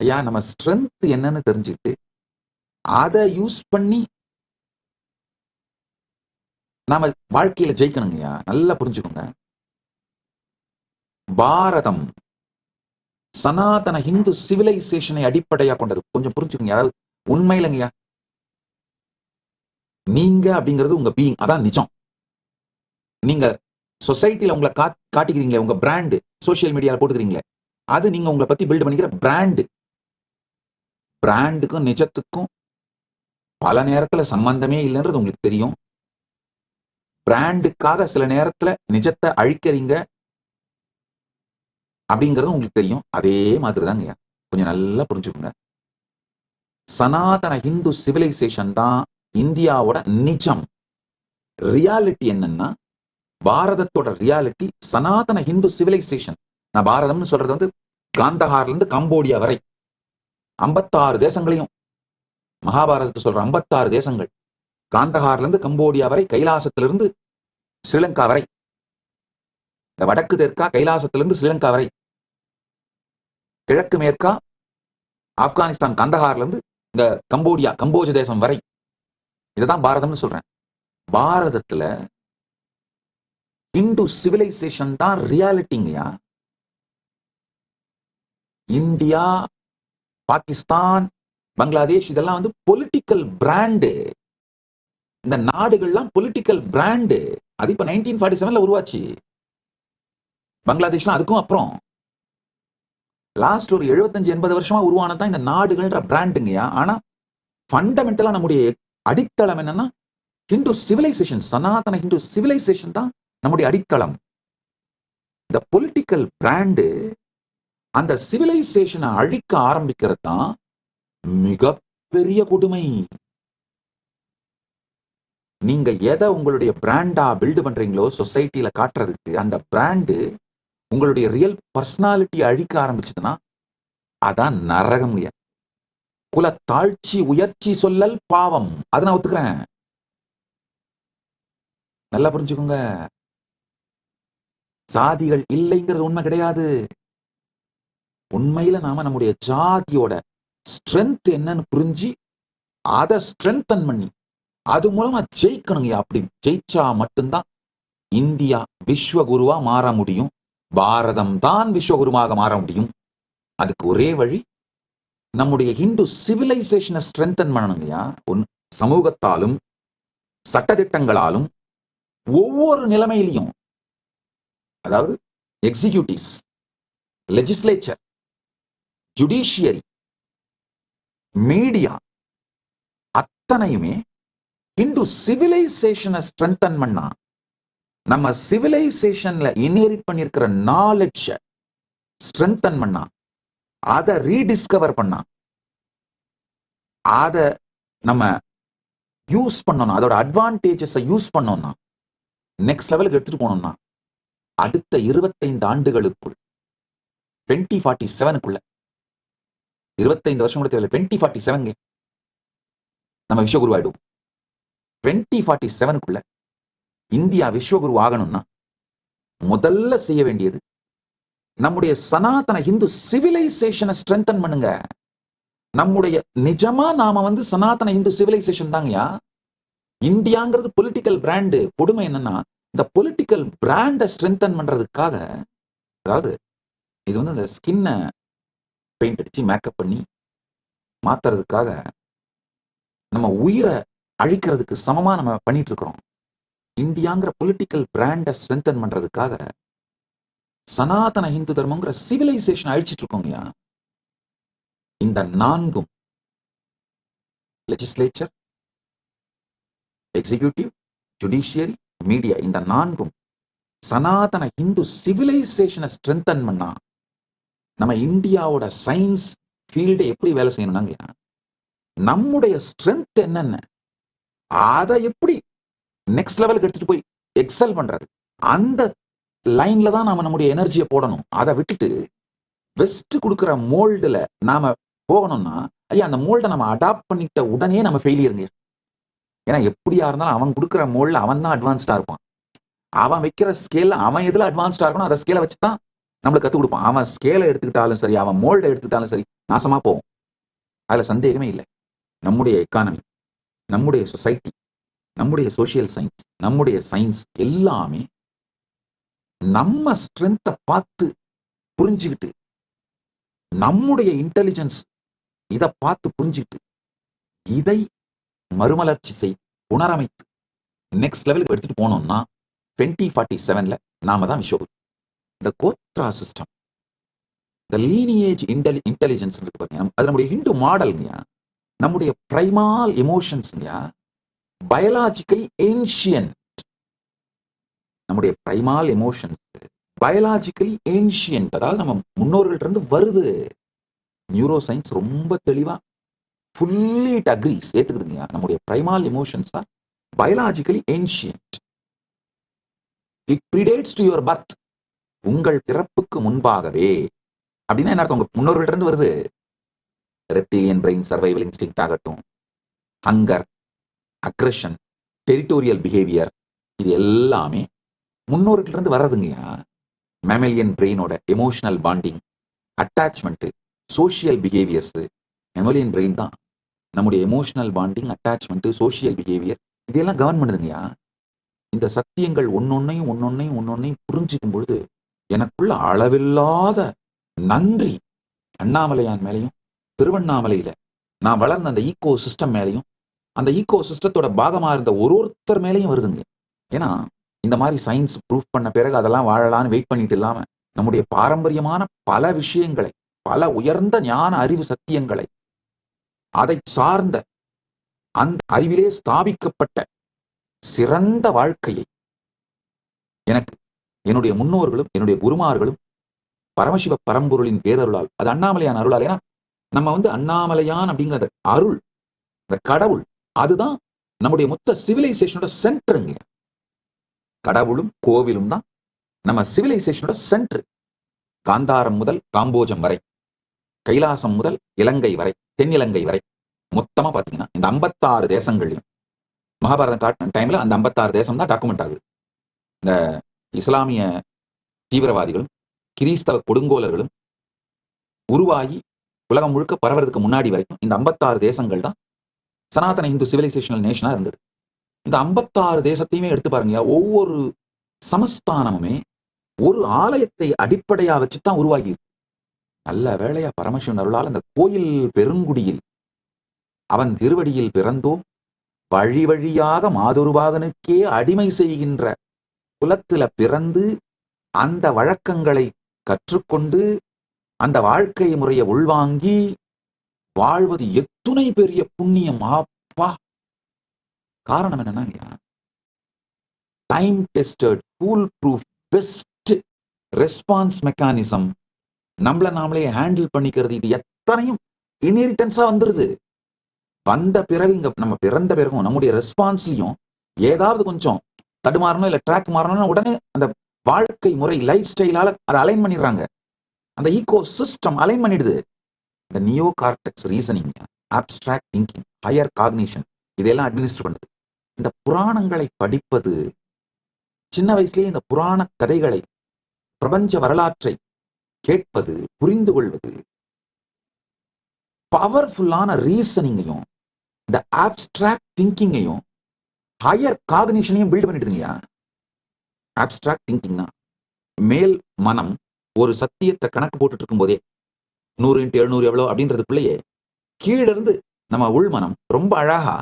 ஐயா நம்ம ஸ்ட்ரென்த் என்னன்னு தெரிஞ்சுக்கிட்டு அதை யூஸ் பண்ணி நாம வாழ்க்கையில ஜெயிக்கணுங்கய்யா நல்லா புரிஞ்சுக்கோங்க. பாரதம் சனாதன ஹிந்து சிவிலைசேஷனை அடிப்படையா கொண்டது. கொஞ்சம் புரிஞ்சுக்கோங்க அதாவது உண்மையிலங்கய்யா நீங்க அப்படிங்கிறது உங்க பீயிங் அதான் நிஜம். நீங்க சொசைட்டில உங்களை கா காட்டிக்கிறீங்களே உங்க பிராண்டு சோசியல் மீடியால போட்டுக்கிறீங்களே அது நீங்க உங்களை பத்தி பில்ட் பண்ணிக்கிற பிராண்டு பிராண்டுக்கும் நிஜத்துக்கும் பல நேரத்துல சம்பந்தமே இல்லைன்றது உங்களுக்கு தெரியும். பிராண்டுக்காக சில நேரத்துல நிஜத்தை அழிக்கிறீங்க அப்படிங்கிறது உங்களுக்கு தெரியும். அதே மாதிரி தாங்க கொஞ்சம் நல்லா புரிஞ்சுக்கோங்க. சனாதன ஹிந்து சிவிலைசேஷன் தான் இந்தியாவோட நிஜம். ரியாலிட்டி என்னன்னா பாரதத்தோட ரியாலிட்டி சனாதன ஹிந்து சிவிலைசேஷன் நான் பாரதம்னு சொல்றது வந்து காந்தஹார்ல இருந்து கம்போடியா வரை. ஐம்பத்தாறு தேசங்களையும். மகாபாரதத்தை சொல்ற ஐம்பத்தாறு தேசங்கள். காந்தஹார்ல இருந்து கம்போடியா வரை கைலாசத்திலிருந்து ஸ்ரீலங்கா வரை. இந்த வடக்கு தெற்கா கைலாசத்திலிருந்து ஸ்ரீலங்கா வரை. கிழக்கு மேற்கா ஆப்கானிஸ்தான் கந்தஹார்ல இருந்து இந்த கம்போடியா கம்போஜ தேசம் வரை. இதுதான் பாரதம்னு சொல்றேன். பாரதத்துல இந்து சிவிலைசேஷன் தான் ரியாலிட்டிங்கயா இந்தியா பாகிஸ்தான் பங்களாதேஷ் இதெல்லாம் வந்து பொலிட்டிக்கல் பிராண்டு இந்த நாடுகள்லாம் பொலிட்டிக்கல் பிராண்டு அது இப்போ நைன்டீன் ஃபார்ட்டி செவன்ல உருவாச்சு. பங்களாதேஷ்லாம் அதுக்கும் அப்புறம். லாஸ்ட் ஒரு எழுபத்தஞ்சு எண்பது வருஷமா உருவானதான் இந்த நாடுகள்ன்ற பிராண்டுங்கயா ஆனா ஃபண்டமெண்டலா நம்முடைய அடித்தளம் என்னன்னா ஹிந்து சிவிலைசேஷன் சனாதன ஹிந்து சிவிலைசேஷன் தான் நம்முடைய அடித்தளம். இந்த பொலிட்டிக்கல் பிராண்டு அந்த சிவிலைசேஷனை அழிக்க ஆரம்பிக்கிறது தான் மிகப்பெரிய கொடுமை. நீங்க எதை உங்களுடைய பிராண்டா பில்டு பண்றீங்களோ சொசைட்டில காட்டுறதுக்கு அந்த பிராண்டு உங்களுடைய ரியல் பர்சனாலிட்டி அழிக்க ஆரம்பிச்சதுன்னா அதான் நரகம் குல தாழ்ச்சி உயர்ச்சி சொல்லல் பாவம். அதை நான் ஒத்துக்கிறேன். நல்லா புரிஞ்சுக்கோங்க. சாதிகள் இல்லைங்கிறது உண்மை கிடையாது. உண்மையில நாம நம்முடைய ஜாதியோட ஸ்ட்ரென்த் என்னன்னு புரிஞ்சு அதை ஸ்ட்ரென்தன் பண்ணி அது மூலமா ஜெயிக்கணுங்க அப்படி. ஜெயிச்சா மட்டும்தான் இந்தியா விஸ்வகுருவா மாற முடியும். பாரதம் தான் விஸ்வகுருவாக மாற முடியும். அதுக்கு ஒரே வழி நம்முடைய ஹிந்து சிவிலைசேஷனை ஸ்ட்ரென்தன் பண்ணணுங்கய்யா. ஒன் சமூகத்தாலும் சட்டத்திட்டங்களாலும் ஒவ்வொரு நிலைமையிலையும் அதாவது எக்ஸிக்யூட்டிவ்ஸ் லெஜிஸ்லேச்சர் ஜுடிஷியரி மீடியா அத்தனையுமே இந்து சிவிலைசேஷனை ஸ்ட்ரென்தன் பண்ணா நம்ம சிவிலைசேஷன்ல இன்ஹெரிட் பண்ணியிருக்கிற நாலெட்ஜ ஸ்ட்ரென்தன் பண்ணா அதை ரீடிஸ்கவர் பண்ணா அதை நம்ம யூஸ் பண்ணணும் அதோட அட்வான்டேஜஸை யூஸ் பண்ணோம்னா நெக்ஸ்ட் லெவலுக்கு எடுத்துட்டு போனோம்னா அடுத்த இருபத்தைந்து ஆண்டுகளுக்குள் டுவெண்ட்டி ஃபார்ட்டி செவனுக்குள்ள இருபத்தைந்து வருஷம் கூட தேவையில்லை. டுவெண்ட்டி ஃபார்ட்டி செவன்ங்க நம்ம விஸ்வகுரு ஆயிடுவோம் டுவெண்ட்டி ஃபார்ட்டி செவனுக்குள்ள இந்தியா விஸ்வகுரு ஆகணும்னா முதல்ல செய்ய வேண்டியது நம்முடைய சனாதன இந்து சிவிலைசேஷனை ஸ்ட்ரென்தன் பண்ணுங்க. நம்முடைய நிஜமா நாம வந்து சனாதன இந்து சிவிலைசேஷன் தாங்கயா இந்தியாங்கிறது பொலிட்டிக்கல் பிராண்டு கொடுமை என்னன்னா இந்த பொலிட்டிக்கல் பிராண்டை ஸ்ட்ரென்தன் பண்றதுக்காக அதாவது இது வந்து இந்த ஸ்கின்னை பெயிண்ட் அடிச்சு மேக்கப் பண்ணி மாத்துறதுக்காக நம்ம உயிரை அழிக்கிறதுக்கு சமமா நம்ம பண்ணிட்டு இருக்கிறோம். இந்தியாங்கிற பொலிட்டிக்கல் பிராண்டை ஸ்ட்ரென்தன் பண்றதுக்காக சனாதன இந்து தர்மங்கிற சிவிலைசேஷன் அழிச்சிட்டு இருக்கோங்கயா இந்த நான்கும் லெஜிஸ்லேச்சர் எக்ஸிகியூட்டிவ் ஜுடிஷியரி மீடியா இந்த நான்கும் சனாதன இந்து சிவிலைசேஷனை ஸ்ட்ரென்தன் பண்ணா நம்ம இந்தியாவோட சயின்ஸ் ஃபீல்டை எப்படி வேலை செய்யணும்னாங்க நம்முடைய ஸ்ட்ரென்த் என்னென்ன? அதை எப்படி நெக்ஸ்ட் லெவலுக்கு எடுத்துட்டு போய் எக்ஸல் பண்றது? அந்த லைன்ல தான் நாம நம்முடைய எனர்ஜியை போடணும். அதை விட்டுட்டு வெஸ்ட் கொடுக்குற மோல்டுல நாம போகணும்னா ஐயா அந்த மோல்டை நம்ம அடாப்ட் பண்ணிட்ட உடனே நம்ம ஃபெயிலியருங்க ஏன்னா எப்படியா இருந்தாலும் அவன் கொடுக்குற மோல்ல அவன் தான் அட்வான்ஸ்டா இருப்பான். அவன் வைக்கிற ஸ்கேல்ல அவன் எதுல அட்வான்ஸ்டா இருக்கணும் அதை ஸ்கேலை வச்சு தான் நம்மளுக்கு கற்றுக் கொடுப்பான். அவன் ஸ்கேலை எடுத்துக்கிட்டாலும் சரி அவன் மோல்டை எடுத்துக்கிட்டாலும் சரி நாசமா போவோம் அதுல சந்தேகமே இல்லை. நம்முடைய எக்கானமி நம்முடைய சொசைட்டி நம்முடைய சோஷியல் சயின்ஸ் நம்முடைய சயின்ஸ் எல்லாமே நம்ம ஸ்ட்ரென்த்தை பார்த்து புரிஞ்சுக்கிட்டு நம்முடைய இன்டெலிஜென்ஸ் இதை பார்த்து புரிஞ்சுக்கிட்டு இதை மறுமலர்ச்சி செய் புனரமைத்து நெக்ஸ்ட் லெவலுக்கு எடுத்துட்டு போனோம்னா டுவெண்ட்டி ஃபார்ட்டி செவன்ல நாம தான் விஷயம் இந்த கோத்ரா சிஸ்டம் இந்த லீனியேஜ் இன்டெலி இன்டெலிஜென்ஸ் இருக்கு பாருங்க அது நம்முடைய ஹிந்து மாடல்ங்கயா நம்முடைய பிரைமால் எமோஷன்ஸ்ங்கயா பயாலாஜிக்கலி ஏன்ஷியன் நம்முடைய பிரைமால் எமோஷன்ஸ் பயாலாஜிக்கலி ஏன்ஷியன்ட் அதாவது நம்ம முன்னோர்கள்ட்ட இருந்து வருது. நியூரோ சயின்ஸ் ரொம்ப தெளிவா ஃபுல்லி இட் அக்ரீஸ் ஏத்துக்குதுங்க நம்முடைய primal emotions are biologically ancient it predates to your birth உங்கள் பிறப்புக்கு முன்பாகவே அப்படின்னா என்ன அர்த்தம்? உங்க முன்னோர்கள்ட்ட இருந்து வருது. ரெப்டிலியன் பிரெயின் சர்வைவல் இன்ஸ்டிங் ஆகட்டும். ஹங்கர் அக்ரஷன் டெரிட்டோரியல் பிஹேவியர் இது எல்லாமே முன்னோர்கள்ட்ட இருந்து வர்றதுங்கய்யா mammalian பிரெயினோட emotional bonding attachment social behaviours mammalian brain தான் நம்முடைய emotional bonding attachment social behaviour இதெல்லாம் கவர்ன் பண்ணுதுங்கய்யா இந்த சத்தியங்கள் ஒன்னொன்னையும் ஒன்னொன்னையும் ஒன்னொன்னையும் புரிஞ்சுக்கும் பொழுது எனக்குள்ள அளவில்லாத நன்றி அண்ணாமலையான் மேலையும் திருவண்ணாமலையில நான் வளர்ந்த அந்த ஈகோ சிஸ்டம் மேலையும் அந்த ஈகோ சிஸ்டத்தோட பாகமா இருந்த ஒரு ஒருத்தர் மேலையும் வருதுங்க. ஏன்னா இந்த மாதிரி சயின்ஸ் ப்ரூஃப் பண்ண பிறகு அதெல்லாம் வாழலாம்னு வெயிட் பண்ணிட்டு இல்லாம நம்முடைய பாரம்பரியமான பல விஷயங்களை பல உயர்ந்த ஞான அறிவு சத்தியங்களை அதை சார்ந்த அந்த அறிவிலே ஸ்தாபிக்கப்பட்ட சிறந்த வாழ்க்கையை எனக்கு என்னுடைய முன்னோர்களும் என்னுடைய குருமார்களும் பரமசிவ பரம்பொருளின் பேரருளால் அது அண்ணாமலையான் அருளால். ஏன்னா நம்ம வந்து அண்ணாமலையான் அப்படிங்கிற அருள் இந்த கடவுள் அதுதான் நம்முடைய மொத்த சிவிலைசேஷனோட சென்டருங்க கடவுளும் கோவிலும் தான் நம்ம சிவிலைசேஷனோட சென்டர் காந்தாரம் முதல் காம்போஜம் வரை கைலாசம் முதல் இலங்கை வரை தென்னிலங்கை வரை. மொத்தமா பாத்தீங்கன்னா இந்த 56 தேசங்கள்லையும். மகாபாரதம் காட்டின டைம்ல அந்த 56 தேசம் தான் டாக்குமெண்ட் ஆகுது. இந்த இஸ்லாமிய தீவிரவாதிகளும் கிறிஸ்தவ கொடுங்கோலர்களும் உருவாகி உலகம் முழுக்க பரவறதுக்கு முன்னாடி வரைக்கும் இந்த 56 தேசங்கள் தான் சனாதன இந்து சிவிலைசேஷனல் நேஷனா இருந்தது இந்த 56 தேசத்தையுமே எடுத்து பாருங்க ஒவ்வொரு சமஸ்தானமுமே ஒரு ஆலயத்தை அடிப்படையா வச்சு தான் உருவாகி இருக்கு. நல்ல வேளையா பரமசிவன் அருளால் அந்த கோயில் பெருங்குடியில் அவன் திருவடியில் பிறந்தோம் வழி வழியாக மாதுருவாகனுக்கே அடிமை செய்கின்ற குலத்துல பிறந்து அந்த வழக்கங்களை கற்றுக்கொண்டு அந்த வாழ்க்கை முறையை உள்வாங்கி வாழ்வது எத்துணை பெரிய புண்ணியம். ஆப்பா காரணம் என்னன்னா time tested fool proof best response mechanism நம்மள நாமளே ஹேண்டில் பண்ணிக்கிறது. இது எத்தனையும் இன்ஹெரிட்டன்ஸா வந்துருது. வந்த பிறகு இங்க நம்ம பிறந்த பிறகும் நம்முடைய ரெஸ்பான்ஸ்லயும் ஏதாவது கொஞ்சம் தடுமாறணும் இல்லை ட்ராக் மாறணும்னா உடனே அந்த வாழ்க்கை முறை லைஃப் ஸ்டைலால அதை அலைன் பண்ணிடுறாங்க. அந்த ஈகோ சிஸ்டம் அலைன் பண்ணிடுது. இந்த neo cortex reasoning abstract thinking higher cognition இதெல்லாம் அட்மினிஸ்டர் பண்ணுது. இந்த புராணங்களை படிப்பது சின்ன வயசுலேயே இந்த புராண கதைகளை பிரபஞ்ச வரலாற்றை கேட்பது புரிந்து கொள்வது பவர்ஃபுல்லான ரீசனிங்கையும் இந்த ஆப்ஸ்ட்ராக்ட் திங்கிங்கையும் ஹையர் காக்னிஷனையும் பில்ட் பண்ணிடுதுங்கய்யா ஆப்ஸ்ட்ராக்ட் திங்கிங்னா மேல் மனம் ஒரு சத்தியத்தை கணக்கு போட்டுட்டு இருக்கும்போதே நூறு இன்ட்டு எழுநூறு எவ்வளோ அப்படின்றதுக்குள்ளேயே கீழ இருந்து நம்ம உள் மனம் ரொம்ப அழகா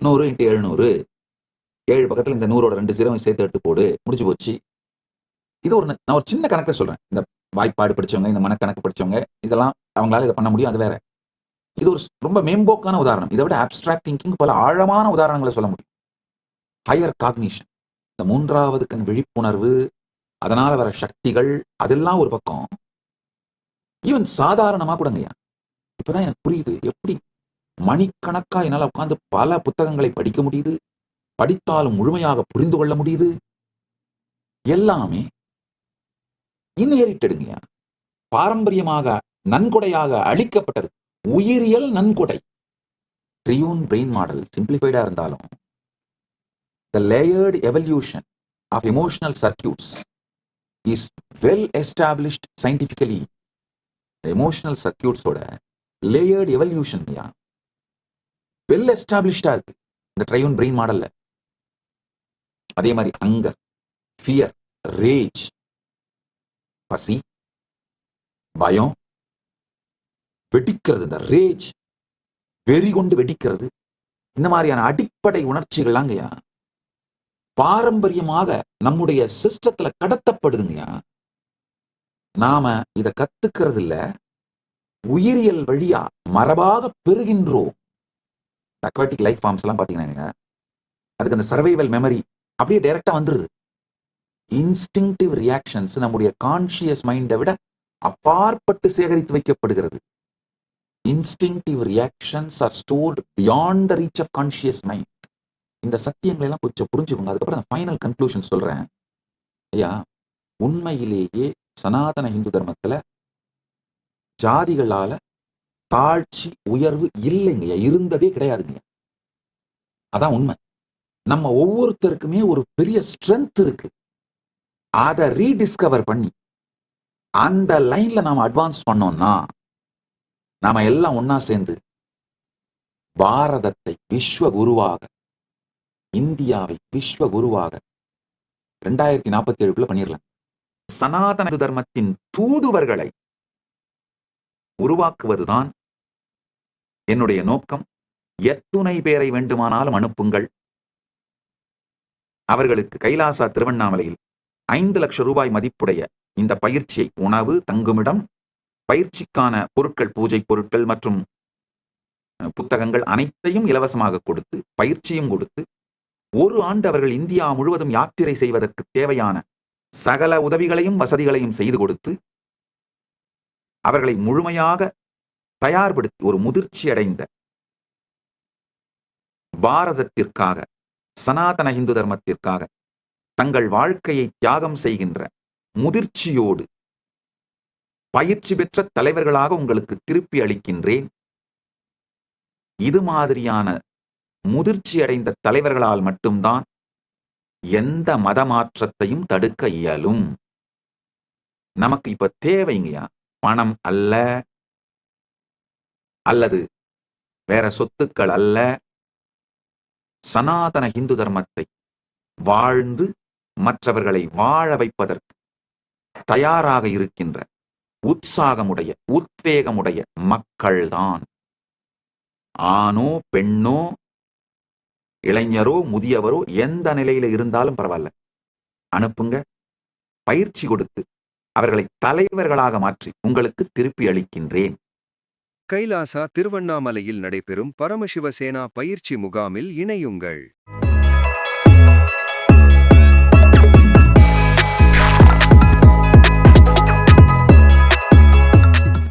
நூறு இன்ட்டு எழுநூறு ஏழு பக்கத்துல இந்த நூறோட ரெண்டு சீரம் சேர்த்து எடுத்து போடு முடிஞ்சு போச்சு. இது ஒரு நான் ஒரு சின்ன கணக்கில் சொல்றேன். இந்த வாய்ப்பாடு படிச்சவங்க இந்த மனக்கணக்கு படிச்சவங்க இதெல்லாம் அவங்களால இதை பண்ண முடியும் அது வேற. இது ஒரு ரொம்ப மேம்போக்கான உதாரணம். இதை விட ஆப்ஸ்ட்ராக்ட் திங்கிங் பல ஆழமான உதாரணங்களை சொல்ல முடியும். ஹையர் காக்னிஷன் இந்த மூன்றாவது கண் விழிப்புணர்வு அதனால வர சக்திகள் அதெல்லாம் ஒரு பக்கம். ஈவன் சாதாரணமா கூடங்கய்யா இப்பதான் எனக்கு புரியுது. எப்படி மணிக்கணக்கா என்னால உட்கார்ந்து பல புத்தகங்களை படிக்க முடியுது? படித்தாலும் முழுமையாக புரிந்து கொள்ள முடியுது? எல்லாமே இன்ஹெரிட்டடுங்கய்யா பாரம்பரியமாக நன்கொடையாக அளிக்கப்பட்டது உயிரியல் நன்கொடை. ட்ரியூன் பிரெயின் மாடல் சிம்பிளிஃபைடா இருந்தாலும் the layered evolution of emotional circuits is well established scientifically emotional சர்க்கியூட்ஸோட layered evolution யா? வெல் எஸ்டாப்ளிஷ்டா இருக்கு இந்த ட்ரையூன் பிரெயின் மாடல்ல அதே மாதிரி அங்கர் ஃபியர் ரேஜ் பசி பயம் வெடிக்கிறது இந்த ரேஜ் வெறி கொண்டு வெடிக்கிறது. இந்த மாதிரியான அடிப்படை உணர்ச்சிகள்லாங்கய்யா பாரம்பரியமாக நம்முடைய சிஸ்டத்துல கடத்தப்படுதுங்கய்யா. நாம இத கத்துக்கிறது இல்ல உயிரியல் வழியா மரபாக பெறுகின்றோம். அக்வாட்டிக் லைஃப் ஃபார்ம்ஸ் எல்லாம் பாத்தீங்கன்னா அதுக்கு அந்த சர்வைவல் மெமரி அப்படியே டைரக்டா வந்துருது. இன்ஸ்டிங்டிவ் ரியாக்ஷன்ஸ் நம்முடைய கான்சியஸ் மைண்டை விட அப்பாற்பட்டு சேகரித்து வைக்கப்படுகிறது. Instinctive reactions are stored beyond the reach of conscious mind இந்த சத்தியங்களை எல்லாம் கொஞ்சம் புரிஞ்சுக்கோங்க. அதுக்கப்புறம் நான் ஃபைனல் கன்க்ளூஷன் சொல்கிறேன் ஐயா உண்மையிலேயே சனாதன இந்து தர்மத்தில் ஜாதிகளால் தாழ்ச்சி உயர்வு இல்லைங்கய்யா இருந்ததே கிடையாதுங்க அதான் உண்மை. நம்ம ஒவ்வொருத்தருக்குமே ஒரு பெரிய ஸ்ட்ரென்த் இருக்கு. அதை ரீடிஸ்கவர் பண்ணி அந்த லைன்ல நாம் அட்வான்ஸ் பண்ணோம்னா நாம எல்லாம் ஒன்னா சேர்ந்து பாரதத்தை விஸ்வ குருவாக இந்தியாவை விஸ்வ குருவாக ரெண்டாயிரத்தி நாற்பத்தி ஏழுக்குள்ள பண்ணிடலாம் சனாதன தர்மத்தின் தூதுவர்களை உருவாக்குவதுதான் என்னுடைய நோக்கம். எத்துணை பேரை வேண்டுமானாலும் அனுப்புங்கள். அவர்களுக்கு கைலாசா திருவண்ணாமலையில் ஐந்து லட்சம் ரூபாய் மதிப்புடைய இந்த பயிற்சியை உணவு தங்குமிடம் பயிற்சிக்கான பொருட்கள் பூஜை பொருட்கள் மற்றும் புத்தகங்கள் அனைத்தையும் இலவசமாக கொடுத்து பயிற்சியும் கொடுத்து ஒரு ஆண்டு அவர்கள் இந்தியா முழுவதும் யாத்திரை செய்வதற்கு தேவையான சகல உதவிகளையும் வசதிகளையும் செய்து கொடுத்து அவர்களை முழுமையாக தயார்படுத்தி ஒரு முதிர்ச்சி அடைந்த பாரதத்திற்காக சனாதன இந்து தர்மத்திற்காக தங்கள் வாழ்க்கையை தியாகம் செய்கின்ற முதிர்ச்சியோடு பயிற்சி பெற்ற தலைவர்களாக உங்களுக்கு திருப்பி அளிக்கின்றேன். இது மாதிரியான முதிர்ச்சி அடைந்த தலைவர்களால் மட்டும்தான் எந்த மத மாற்றத்தையும் தடுக்க இயலும். நமக்கு இப்ப தேவைங்கயா பணம் அல்ல. அல்லது வேற சொத்துக்கள் அல்ல. சனாதன இந்து தர்மத்தை வாழ்ந்து மற்றவர்களை வாழ வைப்பதற்கு தயாராக இருக்கின்ற உற்சாகமுடைய உத்வேகமுடைய மக்கள்தான். ஆணோ பெண்ணோ இளைஞரோ முதியவரோ எந்த நிலையில இருந்தாலும் பரவாயில்ல. அனுப்புங்க. பயிற்சி கொடுத்து அவர்களை தலைவர்களாக மாற்றி உங்களுக்கு திருப்பி அளிக்கின்றேன். கைலாசா திருவண்ணாமலையில் நடைபெறும் பரமசிவசேனா பயிற்சி முகாமில் இணையுங்கள்.